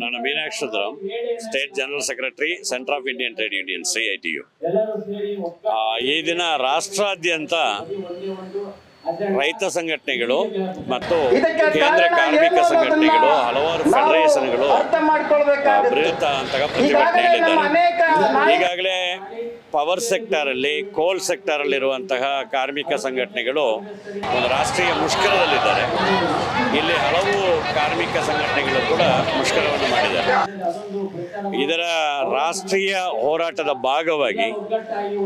ನಾನು Meenakshi Sundaram state general secretary centre of Indian trade union C I T U ಈ ದಿನ ರಾಷ್ಟ್ರಾದ್ಯಂತ ರೈತ ಸಂಘಟನೆಗಳು ಮತ್ತು ಕೇಂದ್ರ ಕಾರ್ಮಿಕ ಸಂಘಟನೆಗಳು ಹಲವಾರು ಫೆಡರೇಷನ್ಗಳು ಬೃಹತ್ ಅಂತ ಪ್ರತಿಭಟನೆ ಹೇಳಿದ್ದಾರೆ ಈಗಾಗಲೇ ಪವರ್ ಸೆಕ್ಟರ್ ಅಲ್ಲಿ ಕೋಲ್ ಸೆಕ್ಟರ್ ಅಲ್ಲಿರುವಂತಹ ಕಾರ್ಮಿಕ ಸಂಘಟನೆಗಳು ಒಂದು ರಾಷ್ಟ್ರೀಯ ಮುಷ್ಕರದಲ್ಲಿದ್ದಾರೆ. ಇಲ್ಲಿ ಹಲವು ಕಾರ್ಮಿಕ ಸಂಘಟನೆಗಳು ಕೂಡ ಮುಷ್ಕರವನ್ನು ಮಾಡಿದ್ದಾರೆ. ಇದರ ರಾಷ್ಟ್ರೀಯ ಹೋರಾಟದ ಭಾಗವಾಗಿ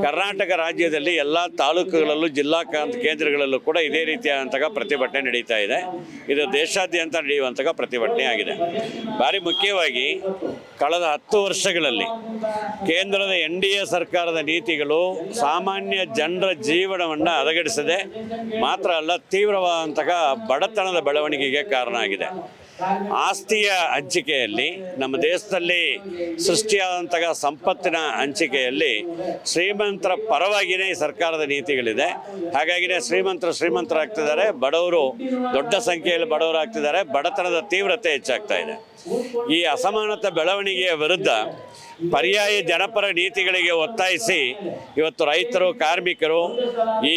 ಕರ್ನಾಟಕ ರಾಜ್ಯದಲ್ಲಿ ಎಲ್ಲ ತಾಲೂಕುಗಳಲ್ಲೂ ಜಿಲ್ಲಾ ಕೇಂದ್ರಗಳಲ್ಲೂ ಕೂಡ ಇದೇ ರೀತಿಯಾದಂತಹ ಪ್ರತಿಭಟನೆ ನಡೀತಾ ಇದೆ. ಇದು ದೇಶಾದ್ಯಂತ ನಡೆಯುವಂತಹ ಪ್ರತಿಭಟನೆ ಆಗಿದೆ. ಭಾರಿ ಮುಖ್ಯವಾಗಿ ಕಳೆದ ಹತ್ತು ವರ್ಷಗಳಲ್ಲಿ ಕೇಂದ್ರದ ಎನ್ ಡಿ ಎ ಸರ್ಕಾರದ ನೀತಿಗಳು ಸಾಮಾನ್ಯ ಜನರ ಜೀವನವನ್ನು ಹದಗೆಡಿಸದೆ ಮಾತ್ರ ಅಲ್ಲ, ತೀವ್ರವಾದಂತಹ ಬಡತನದ ಬೆಳವಣಿಗೆಗೆ ಕಾರಣ ಆಗಿದೆ. ಆಸ್ತಿಯ ಹಂಚಿಕೆಯಲ್ಲಿ ನಮ್ಮ ದೇಶದಲ್ಲಿ ಸೃಷ್ಟಿಯಾದಂತಹ ಸಂಪತ್ತಿನ ಹಂಚಿಕೆಯಲ್ಲಿ ಶ್ರೀಮಂತರ ಪರವಾಗಿಯೇ ಸರ್ಕಾರದ ನೀತಿಗಳಿದೆ. ಹಾಗಾಗಿನೇ ಶ್ರೀಮಂತರು ಶ್ರೀಮಂತರಾಗ್ತಿದ್ದಾರೆ, ಬಡವರು ದೊಡ್ಡ ಸಂಖ್ಯೆಯಲ್ಲಿ ಬಡವರಾಗ್ತಿದ್ದಾರೆ, ಬಡತನದ ತೀವ್ರತೆ ಹೆಚ್ಚಾಗ್ತಾ ಇದೆ. ಈ ಅಸಮಾನತೆ ಬೆಳವಣಿಗೆಯ ವಿರುದ್ಧ ಪರ್ಯಾಯ ಜನಪರ ನೀತಿಗಳಿಗೆ ಒತ್ತಾಯಿಸಿ ಇವತ್ತು ರೈತರು, ಕಾರ್ಮಿಕರು ಈ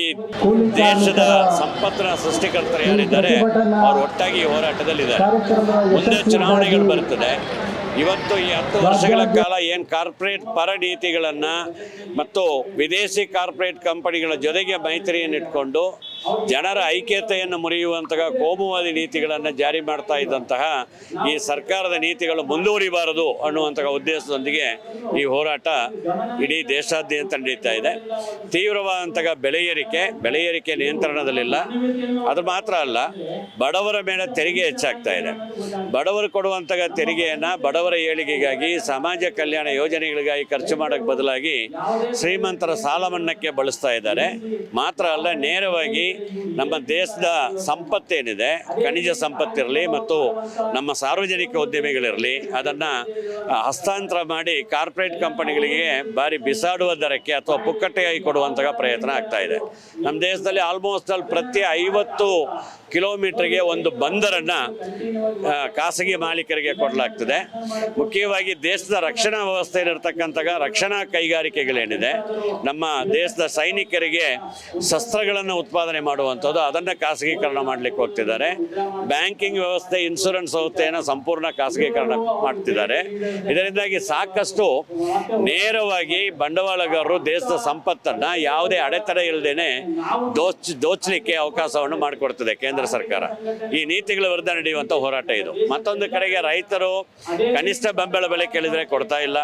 ದೇಶದ ಸಂಪತ್ತಿನ ಸೃಷ್ಟಿಕರ್ತರು ಯಾರಿದ್ದಾರೆ, ಅವರು ಒಟ್ಟಾಗಿ ಹೋರಾಟದಲ್ಲಿದ್ದಾರೆ. ಮುಂದೆ ಚುನಾವಣೆಗಳು ಬರ್ತದೆ. ಇವತ್ತು ಈ ಹತ್ತು ವರ್ಷಗಳ ಕಾಲ ಏನು ಕಾರ್ಪೊರೇಟ್ ಪರ ನೀತಿಗಳನ್ನು ಮತ್ತು ವಿದೇಶಿ ಕಾರ್ಪೊರೇಟ್ ಕಂಪನಿಗಳ ಜೊತೆಗೆ ಮೈತ್ರಿಯನ್ನು ಇಟ್ಕೊಂಡು ಜನರ ಐಕ್ಯತೆಯನ್ನು ಮುರಿಯುವಂತಹ ಕೋಮುವಾದಿ ನೀತಿಗಳನ್ನು ಜಾರಿ ಮಾಡ್ತಾ ಇದ್ದಂತಹ ಈ ಸರ್ಕಾರದ ನೀತಿಗಳು ಮುಂದುವರಿಬಾರದು ಅನ್ನುವಂತಹ ಉದ್ದೇಶದೊಂದಿಗೆ ಈ ಹೋರಾಟ ಇಡೀ ದೇಶಾದ್ಯಂತ ನಡೀತಾ ಇದೆ. ತೀವ್ರವಾದಂತಹ ಬೆಲೆ ಏರಿಕೆ ಬೆಲೆ ಏರಿಕೆ ನಿಯಂತ್ರಣದಲ್ಲಿಲ್ಲ. ಅದು ಮಾತ್ರ ಅಲ್ಲ, ಬಡವರ ಮೇಲೆ ತೆರಿಗೆ ಹೆಚ್ಚಾಗ್ತಾ ಇದೆ. ಬಡವರು ಕೊಡುವಂತಹ ತೆರಿಗೆಯನ್ನು ಬಡವರ ಏಳಿಗೆಗಾಗಿ, ಸಮಾಜ ಕಲ್ಯಾಣ ಯೋಜನೆಗಳಿಗಾಗಿ ಖರ್ಚು ಮಾಡೋಕ್ಕೆ ಬದಲಾಗಿ ಶ್ರೀಮಂತರ ಸಾಲ ಮನ್ನಕ್ಕೆ ಬಳಸ್ತಾ ಇದ್ದಾರೆ. ಮಾತ್ರ ಅಲ್ಲ, ನೇರವಾಗಿ ನಮ್ಮ ದೇಶದ ಸಂಪತ್ತೇನಿದೆ, ಖನಿಜ ಸಂಪತ್ತಿರಲಿ ಮತ್ತು ನಮ್ಮ ಸಾರ್ವಜನಿಕ ಉದ್ಯಮಿಗಳಿರಲಿ, ಅದನ್ನು ಹಸ್ತಾಂತರ ಮಾಡಿ ಕಾರ್ಪೊರೇಟ್ ಕಂಪನಿಗಳಿಗೆ ಬಾರಿ ಬಿಸಾಡುವ ದರಕ್ಕೆ ಅಥವಾ ಪುಕ್ಕಟ್ಟೆಯಾಗಿ ಕೊಡುವಂತಹ ಪ್ರಯತ್ನ ಆಗ್ತಾ ಇದೆ. ನಮ್ಮ ದೇಶದಲ್ಲಿ ಆಲ್ಮೋಸ್ಟ್ ಅಲ್ಲಿ ಪ್ರತಿ ಐವತ್ತು ಕಿಲೋಮೀಟರ್ಗೆ ಒಂದು ಬಂದರನ್ನು ಖಾಸಗಿ ಮಾಲೀಕರಿಗೆ ಕೊಡಲಾಗ್ತದೆ. ಮುಖ್ಯವಾಗಿ ದೇಶದ ರಕ್ಷಣಾ ವ್ಯವಸ್ಥೆಯಲ್ಲಿರ್ತಕ್ಕಂಥ ರಕ್ಷಣಾ ಕೈಗಾರಿಕೆಗಳೇನಿದೆ, ನಮ್ಮ ದೇಶದ ಸೈನಿಕರಿಗೆ ಶಸ್ತ್ರಗಳನ್ನು ಉತ್ಪಾದನೆ ಮಾಡುವಂಥದ್ದು, ಅದನ್ನು ಖಾಸಗೀಕರಣ ಮಾಡಲಿಕ್ಕೆ ಹೋಗ್ತಿದ್ದಾರೆ. ಬ್ಯಾಂಕಿಂಗ್ ವ್ಯವಸ್ಥೆ ಇನ್ಶೂರೆನ್ಸ್ ವ್ಯವಸ್ಥೆಯನ್ನು ಸಂಪೂರ್ಣ ಖಾಸಗೀಕರಣ ಮಾಡ್ತಿದ್ದಾರೆ. ಇದರಿಂದಾಗಿ ಸಾಕಷ್ಟು ನೇರವಾಗಿ ಬಂಡವಾಳಗಾರರು ದೇಶದ ಸಂಪತ್ತನ್ನು ಯಾವುದೇ ಅಡೆತಡೆ ಇಲ್ಲದೇನೆ ದೋಚ್, ದೋಚಲಿಕ್ಕೆ ಅವಕಾಶವನ್ನು ಮಾಡಿಕೊಡ್ತದೆ ಕೇಂದ್ರ ಸರ್ಕಾರ. ಈ ನೀತಿಗಳ ವಿರುದ್ಧ ನಡೆಯುವಂಥ ಹೋರಾಟ ಇದು. ಮತ್ತೊಂದು ಕಡೆಗೆ ರೈತರು ಕನಿಷ್ಠ ಬೆಂಬಲ ಬೆಲೆ ಕೇಳಿದರೆ ಕೊಡ್ತಾ ಇಲ್ಲ.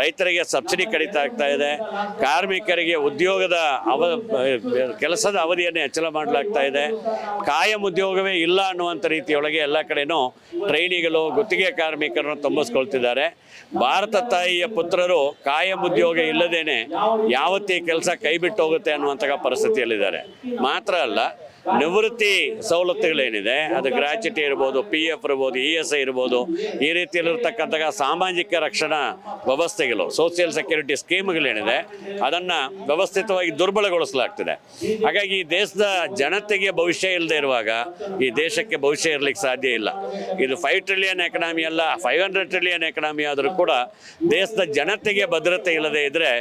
ರೈತರಿಗೆ ಸಬ್ಸಿಡಿ ಕಡಿತ ಆಗ್ತಾ ಇದೆ. ಕಾರ್ಮಿಕರಿಗೆ ಉದ್ಯೋಗದ ಅವ, ಕೆಲಸದ ಅವಧಿಯನ್ನು ಹೆಚ್ಚಳ ಮಾಡಲಾಗ್ತಾ ಇದೆ. ಕಾಯಂ ಉದ್ಯೋಗವೇ ಇಲ್ಲ ಅನ್ನುವಂಥ ರೀತಿಯೊಳಗೆ ಎಲ್ಲ ಕಡೆನೂ ಟ್ರೈನಿಗಳು, ಗುತ್ತಿಗೆ ಕಾರ್ಮಿಕರನ್ನು ತುಂಬಿಸ್ಕೊಳ್ತಿದ್ದಾರೆ. ಭಾರತ ತಾಯಿಯ ಪುತ್ರರು ಕಾಯಂ ಉದ್ಯೋಗ ಇಲ್ಲದೇನೆ ಯಾವತ್ತೇ ಕೆಲಸ ಕೈ ಬಿಟ್ಟು ಹೋಗುತ್ತೆ ಅನ್ನುವಂಥ ಪರಿಸ್ಥಿತಿಯಲ್ಲಿದ್ದಾರೆ. ಮಾತ್ರ ಅಲ್ಲ ನಿವೃತ್ತಿ ಸವಲತ್ತುಗಳೇನಿದೆ, ಅದು ಗ್ರಾಚ್ಯುಟಿ ಇರ್ಬೋದು ಪಿ ಎಫ್ ಇರ್ಬೋದು ಇ ಎಸ್ ಐ ಇರ್ಬೋದು, ಈ ರೀತಿಯಲ್ಲಿರ್ತಕ್ಕಂಥ ಸಾಮಾಜಿಕ ರಕ್ಷಣಾ ವ್ಯವಸ್ಥೆಗಳು ಸೋಷಿಯಲ್ ಸೆಕ್ಯೂರಿಟಿ ಸ್ಕೀಮ್ಗಳೇನಿದೆ, ಅದನ್ನು ವ್ಯವಸ್ಥಿತವಾಗಿ ದುರ್ಬಲಗೊಳಿಸಲಾಗ್ತದೆ. ಹಾಗಾಗಿ ಈ ದೇಶದ ಜನತೆಗೆ ಭವಿಷ್ಯ ಇಲ್ಲದೆ ಇರುವಾಗ, ಈ ದೇಶಕ್ಕೆ ಭವಿಷ್ಯ ಇರಲಿಕ್ಕೆ ಸಾಧ್ಯ ಇಲ್ಲ. ಇದು ಫೈವ್ ಟ್ರಿಲಿಯನ್ ಎಕನಾಮಿ ಅಲ್ಲ ಫೈವ್ ಹಂಡ್ರೆಡ್ ಟ್ರಿಲಿಯನ್ ಎಕನಾಮಿ ಆದರೂ ಕೂಡ ದೇಶದ ಜನತೆಗೆ ಭದ್ರತೆ ಇಲ್ಲದೆ ಇದ್ದರೆ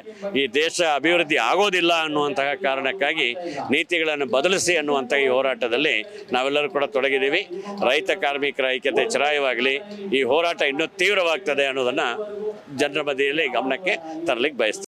ಈ ದೇಶ ಅಭಿವೃದ್ಧಿ ಆಗೋದಿಲ್ಲ ಅನ್ನುವಂತಹ ಕಾರಣಕ್ಕಾಗಿ ನೀತಿಗಳನ್ನು ಬದಲಿಸಿ ಅನ್ನುವಂಥ ಈ ಹೋರಾಟದಲ್ಲಿ ನಾವೆಲ್ಲರೂ ಕೂಡ ತೊಡಗಿದ್ದೀವಿ. ರೈತ ಕಾರ್ಮಿಕರ ಐಕ್ಯತೆ ಚರಾಯವಾಗಲಿ, ಈ ಹೋರಾಟ ಇನ್ನೂ ತೀವ್ರವಾಗ್ತದೆ ಅನ್ನೋದನ್ನು ಜನರ ಬದಿಯಲ್ಲಿ ಗಮನಕ್ಕೆ ತರಲಿಕ್ಕೆ ಬಯಸ್ತೀನಿ.